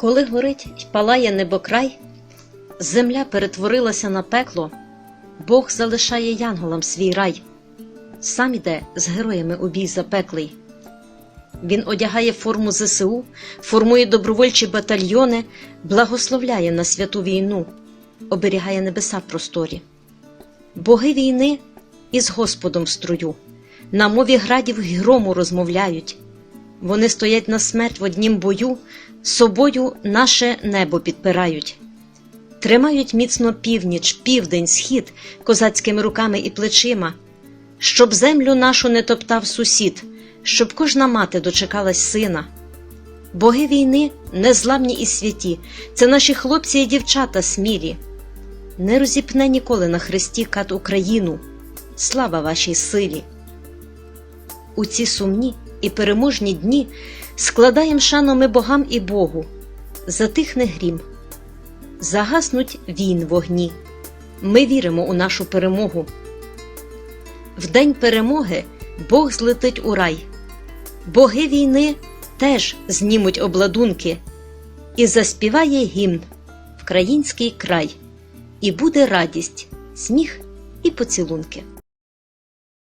Коли горить й палає небокрай, земля перетворилася на пекло, Бог залишає янголам свій рай, сам іде з героями у бій запеклий. Він одягає форму ЗСУ, формує добровольчі батальйони, благословляє на святу війну, оберігає небеса в просторі. Боги війни із Господом струю, на мові градів грому розмовляють. Вони стоять на смерть в однім бою, собою наше небо підпирають. Тримають міцно північ, південь, схід козацькими руками і плечима, щоб землю нашу не топтав сусід, щоб кожна мати дочекалась сина. Боги війни незламні і святі, це наші хлопці і дівчата смілі. Не розіпне ніколи на хресті кат Україну. Слава вашій силі! У ці сумні і переможні дні складаєм шану ми богам і Богу, затихне грім, загаснуть війн вогні. Ми віримо у нашу перемогу. В день перемоги Бог злетить у рай, боги війни теж знімуть обладунки, і заспіває гімн Вкраїнський край, і буде радість, сміх і поцілунки.